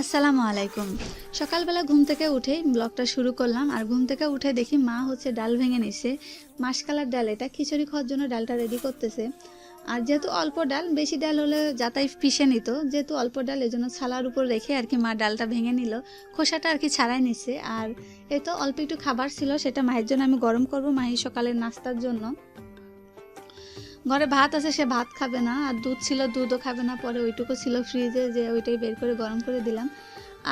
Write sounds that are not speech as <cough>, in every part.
আসসালামু আলাইকুম। সকালবেলা ঘুম থেকে উঠেই ব্লগটা শুরু করলাম আর ঘুম থেকে উঠে দেখি মা হচ্ছে ডাল ভেঙে নিছে। মাসকালার ডাল এটা, খিচুড়ি খাওয়ার জন্য ডালটা রেডি করতেছে। আর যেহেতু অল্প ডাল, বেশি ডাল হলে যাতাই পিষে নিত। যেহেতু অল্প ডাল এই জন্য ছালার উপর রেখে আর কি মা ডালটা ভেঙে নিল। খোসাটা আর কি ছাড়াই নিচ্ছে আর এই তো অল্প একটু খাবার ছিল, সেটা মায়ের জন্য আমি গরম করব, মাহি সকালের নাস্তার জন্য। ঘরে ভাত আছে, সে ভাত খাবে না। আর দুধ ছিল, দুধও খাবে না। পরে ওইটুকু ছিল ফ্রিজে যে ওইটাই বের করে গরম করে দিলাম।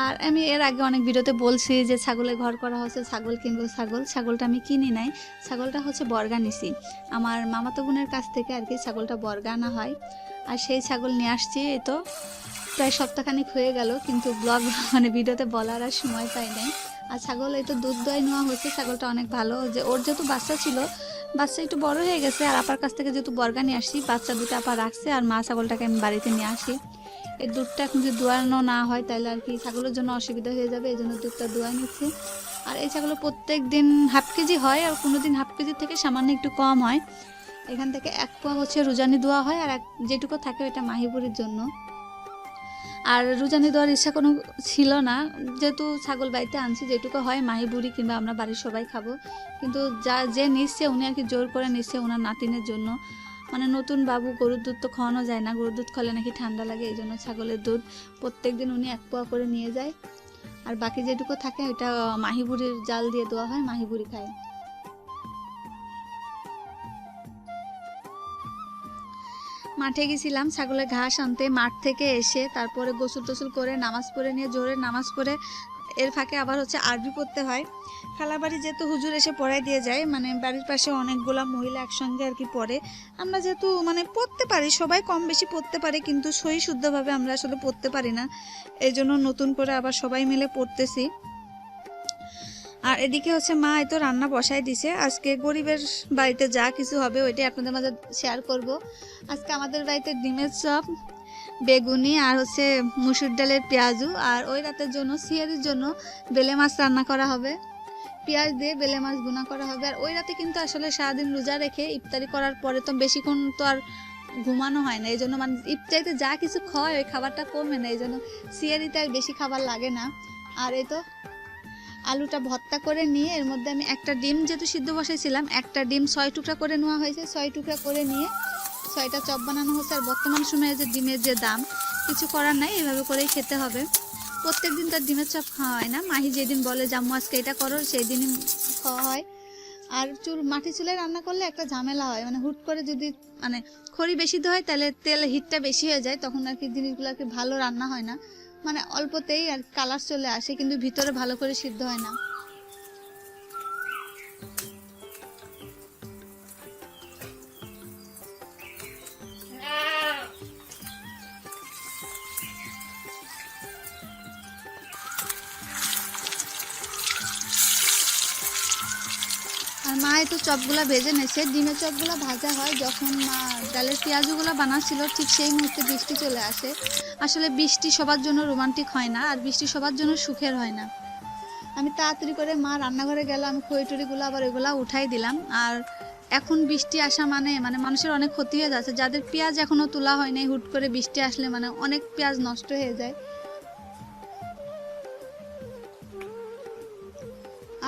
আর আমি এর আগে অনেক ভিডিওতে বলছি যে ছাগলে ঘর করা হচ্ছে ছাগল কিনবো ছাগল। ছাগলটা আমি কিনি নাই। ছাগলটা হচ্ছে বর্গা নিছি আমার মামাতো বোনের কাছ থেকে আর কি ছাগলটা বর্গা আনা হয়। আর সেই ছাগল নিয়ে আসছি, এই তো প্রায় সপ্তাহখানিক হয়ে গেল, কিন্তু ব্লগ <laughs> মানে ভিডিওতে বলার আর সময় পাই নাই। আর ছাগল, এই তো দুধ দই নেওয়া হয়েছে। ছাগলটা অনেক ভালো। যে ওর যেহেতু বাচ্চা ছিল বাচ্চা একটু বড় হয়ে গেছে, আর আপার কাছ থেকে যেহেতু বর্গা নিয়ে আসি, বাচ্চা দুটো আপা রাখছে, আর মা ছাগলটাকে আমি বাড়িতে নিয়ে আসি। এই দুধটা এখন যদি দোয়ানো না হয়, তাহলে আর কি ছাগলের জন্য অসুবিধা হয়ে যাবে, এই জন্য দুধটা দোয়া নিচ্ছি। আর এই ছাগল প্রত্যেক দিন হাফ কেজি হয়, আর কোনো দিন হাফ কেজির থেকে সামান্য একটু কম হয়। এখান থেকে এক পোয়া হচ্ছে রুজানি দেওয়া হয়, আর এক যেটুকু থাকে ওটা মাহিপুরির জন্য। আর রুজানি দেওয়ার ইচ্ছা কোনো ছিল না। যেহেতু ছাগল বাড়িতে আনছি, যেটুকু হয় মাহি বুড়ি কিংবা আমরা বাড়ির সবাই খাব। কিন্তু যা, যে নিচ্ছে উনি আর কি জোর করে নিচ্ছে ওনার নাতিনের জন্য। মানে নতুন বাবু গরুর দুধ তো খাওয়ানো যায় না, গরুর দুধ খাওয়ালে নাকি ঠান্ডা লাগে, এই জন্য ছাগলের দুধ প্রত্যেক দিন উনি এক পোয়া করে নিয়ে যায়। আর বাকি যেটুকু থাকে ওটা মাহিবুড়ির জাল দিয়ে দেওয়া হয়, মাহিবুড়ি খায়। মাঠে গেছিলাম, ছাগলের ঘাস আনতে। মাঠ থেকে এসে তারপরে গোসল টোসল করে নামাজ পড়ে নিয়ে জোরে নামাজ পড়ে এর ফাঁকে আবার হচ্ছে আরবি পড়তে হয়। খালাবাড়ি যেহেতু হুজুর এসে পড়াই দিয়ে যায় মানে বাড়ির পাশে অনেকগুলা মহিলা একসঙ্গে আর কি পড়ে। আমরা যেহেতু মানে পড়তে পারি, সবাই কম বেশি পড়তে পারে, কিন্তু সই শুদ্ধভাবে আমরা আসলে পড়তে পারি না। এই জন্য নতুন করে আবার সবাই মিলে পড়তেছি। আর এদিকে হচ্ছে মা এই তো রান্না বসাই দিছে। আজকে গরিবের বাড়িতে যা কিছু হবে ওইটাই আপনাদের মাঝে শেয়ার করব। আজকে আমাদের বাড়িতে ডিমের চপ, বেগুনি আর হচ্ছে মুসুর ডালের পেঁয়াজু। আর ওই রাতের জন্য সিয়ারির জন্য বেলে মাছ রান্না করা হবে। পেঁয়াজ দিয়ে বেলে মাছ গুনা করা হবে। আর ওই রাতে কিন্তু আসলে সারাদিন রোজা রেখে ইফতারি করার পরে তো বেশিক্ষণ তো আর ঘুমানো হয় না। এই জন্য মানে ইফতারিতে যা কিছু খাওয়ায় ওই খাবারটা কমে না। এই জন্য সিয়ারিতে আর বেশি খাবার লাগে না। আর এই তো আলুটা ভর্তা করে নিয়ে, এর মধ্যে আমি একটা ডিম যেহেতু সিদ্ধ বসাইছিলাম, একটা ডিম ছয় টুকরা করে নেওয়া হয়েছে। ছয় টুকরা করে নিয়ে ছয়টা চপ বানানো হচ্ছে আর বর্তমান সময়ে যে ডিমের যে দাম, কিছু করার নাই, এভাবে করেই খেতে হবে। প্রত্যেক দিন তার ডিমের চপ খাওয়া হয় না। মাহি যেদিন বলে, জাম্মু, আজকে এটা করো সেই দিনই খাওয়া হয়। আর চুল, মাটি চুলে রান্না করলে একটা ঝামেলা হয়। মানে হুট করে যদি মানে খড়ি বেশি দেওয়া হয়, তাহলে তেল হিটটা বেশি হয়ে যায়, তখন আর কি জিনিসগুলো আর কি ভালো রান্না হয় না। মানে অল্পতেই আর কালার চলে আসে কিন্তু ভিতরে ভালো করে সিদ্ধ হয় না। আর মা একটু চপগুলা ভেজে নেছে ডিমের চপগুলো ভাজা হয়, যখন মা ডালের পেঁয়াজগুলো বানাচ্ছিল, ঠিক সেই মুহূর্তে বৃষ্টি চলে আসে। আসলে বৃষ্টি সবার জন্য রোমান্টিক হয় না, আর বৃষ্টি সবার জন্য সুখের হয় না। আমি তাড়াতাড়ি করে মা রান্নাঘরে গেলাম খইটুরিগুলো আবার ওইগুলা উঠাই দিলাম। আর এখন বৃষ্টি আসা মানে মানে মানুষের অনেক ক্ষতি হয়ে যাচ্ছে। যাদের পেঁয়াজ এখনও তোলা হয় নাই, হুট করে বৃষ্টি আসলে মানে অনেক পেঁয়াজ নষ্ট হয়ে যায়।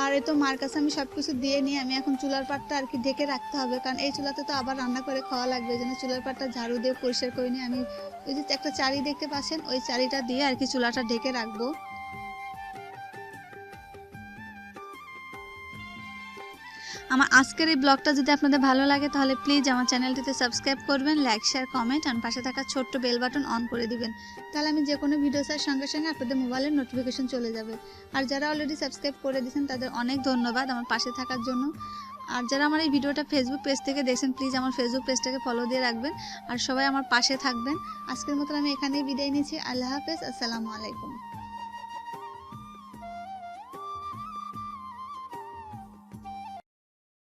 আর এতো তো মার কাছে আমি সব কিছু দিয়ে নিয়ে আমি এখন চুলার পাটটা আর কি ঢেকে রাখতে হবে। কারণ এই চুলাতে তো আবার রান্না করে খাওয়া লাগবে। যেন চুলার পাটটা ঝাড়ু দিয়ে পরিষ্কার করে নিয়ে আমি ওই যে একটা চারি দেখতে পাচ্ছেন, ওই চারিটা দিয়ে আর কি চুলাটা ঢেকে রাখব। আমার আজকের এই ব্লগটা যদি আপনাদের ভালো লাগে, তাহলে প্লিজ আমার চ্যানেলটিতে সাবস্ক্রাইব করবেন লাইক শেয়ার কমেন্ট আর পাশে থাকা ছোট্ট বেল বাটন অন করে দিবেন। তাহলে আমি যে কোনো ভিডিও ছাড়ার সঙ্গে সঙ্গে আপনাদের মোবাইলের নোটিফিকেশন চলে যাবে। আর যারা অলরেডি সাবস্ক্রাইব করে দিয়েছেন, তাদের অনেক ধন্যবাদ আমার পাশে থাকার জন্য। আর যারা আমার এই ভিডিওটা ফেসবুক পেজ থেকে দেখছেন প্লিজ আমার ফেসবুক পেজটাকে ফলো দিয়ে রাখবেন। আর সবাই আমার পাশে থাকবেন। আজকের মতন আমি এখানেই বিদায় নিচ্ছি। আল্লাহ হাফেজ। আসসালামু আলাইকুম।